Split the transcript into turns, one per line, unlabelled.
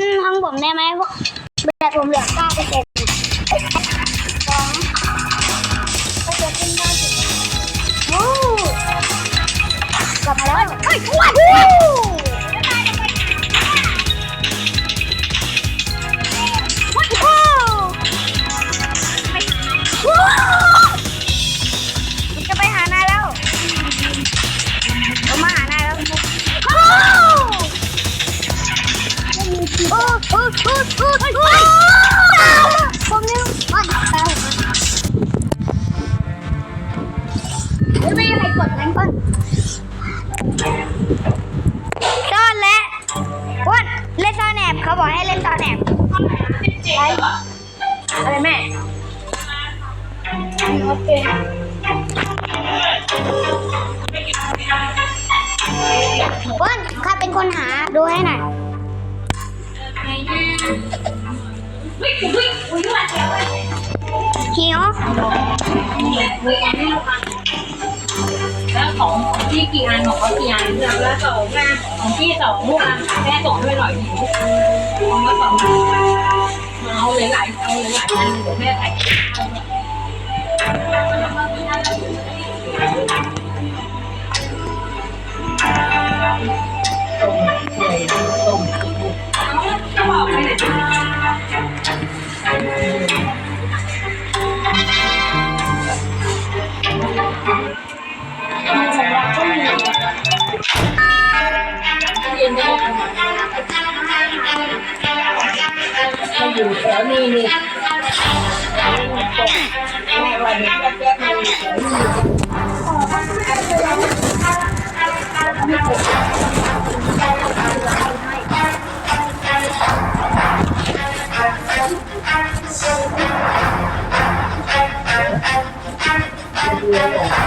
เลยนะ
เอามาเล่นห้องผมได้ไหมแบบผมเหลือเก้าเปอร์เซ็นต์ โอ้โอ้โอ้โอ้ผมเนี่มันตายไม่มีใครกดแรงก่อนซ่อนและอ้วนเล่นซ่อนแอบเขาบอกให้เล่นซ่อนแอบไปอะไรแม่โอเคอ้วนใครเป็นคนหาดูให้หน่อย
แล้วของพี่กี่อันของเขากี่อันแล้วสองนะของพี่สองลูกอันแม่ส่งด้วยหน่อยหนึ่งของละสองมาเอาหลายๆเอาหลายๆอันเดี๋ยวแม่ใส่ อยู่แถวนี้นี่วันนี้ก็เจ็บมืออยู่